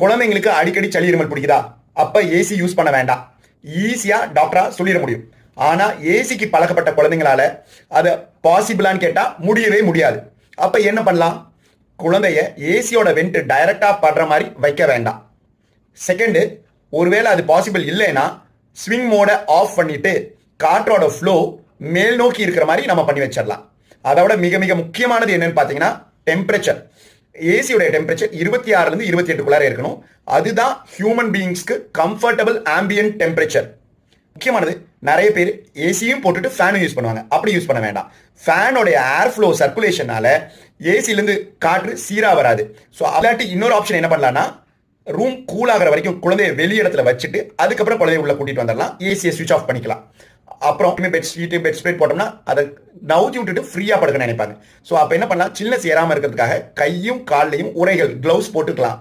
குழந்தைங்களுக்கு அடிக்கடி சளி இருமல் பிடிக்குதா? அப்ப ஏசி யூஸ் பண்ண வேண்டாம். ஈஸியா டாக்டரா சொல்லிட முடியும். ஆனா ஏசிக்கு பழக்கப்பட்ட குழந்தைங்களால அது பாசிபிளான்னு கேட்டா முடியவே முடியாது. அப்ப என்ன பண்ணலாம்? குழந்தைய ஏசியோட வெண்ட் டைரக்டா படுற மாதிரி வைக்க வேண்டாம். செகண்டு ஒருவேளை அது பாசிபிள் இல்லைன்னா ஸ்விங் மோட ஆஃப் பண்ணிட்டு காற்றோட ஃப்ளோ மேல் நோக்கி இருக்கிற மாதிரி நம்ம பண்ணி வச்சிடலாம். அதோட மிக மிக முக்கியமானது என்னன்னு பார்த்தீங்கன்னா டெம்பரேச்சர் ஏசியோட டெம்பரேச்சர் இருபத்தி ஆறுலேருந்து இருபத்தி எட்டுக்குள்ளார இருக்கணும். அதுதான் ஹியூமன் பீயிங்ஸ்க்கு கம்ஃபர்டபுள் ஆம்பியன் டெம்பரேச்சர் முக்கியமானது நிறைய பேர் ஏசியும் போட்டுட்டு ஃபேனும் யூஸ் பண்ணுவாங்க. அப்படி யூஸ் பண்ண வேண்டாம். ஃபேனோடைய ஏர் ஃப்ளோ சர்க்குலேஷனால ஏசிலேருந்து காற்று சீராக வராது. ஸோ அல்லாட்டி இன்னொரு ஆப்ஷன் என்ன பண்ணலாம்னா ரூம் கூல் ஆகிற வரைக்கும் குழந்தைய வெளி இடத்துல வச்சுட்டு அதுக்கப்புறம் குழந்தைய உள்ள கூட்டிகிட்டு வந்துடலாம். ஏசியை சுவிச் ஆஃப் பண்ணிக்கலாம். அப்புறம் பெட் ஷீட்டு பெட் ஸ்ப்ரெட் போட்டோம்னா அதை நவுத்தி விட்டுட்டு ஃப்ரீயாக படுக்க நினைப்பாங்க. ஸோ அப்போ என்ன பண்ணலாம்? சில்னஸ் ஏறாமல் இருக்கிறதுக்காக கையும் கால்லையும் உரைகள் க்ளவுஸ் போட்டுக்கலாம்.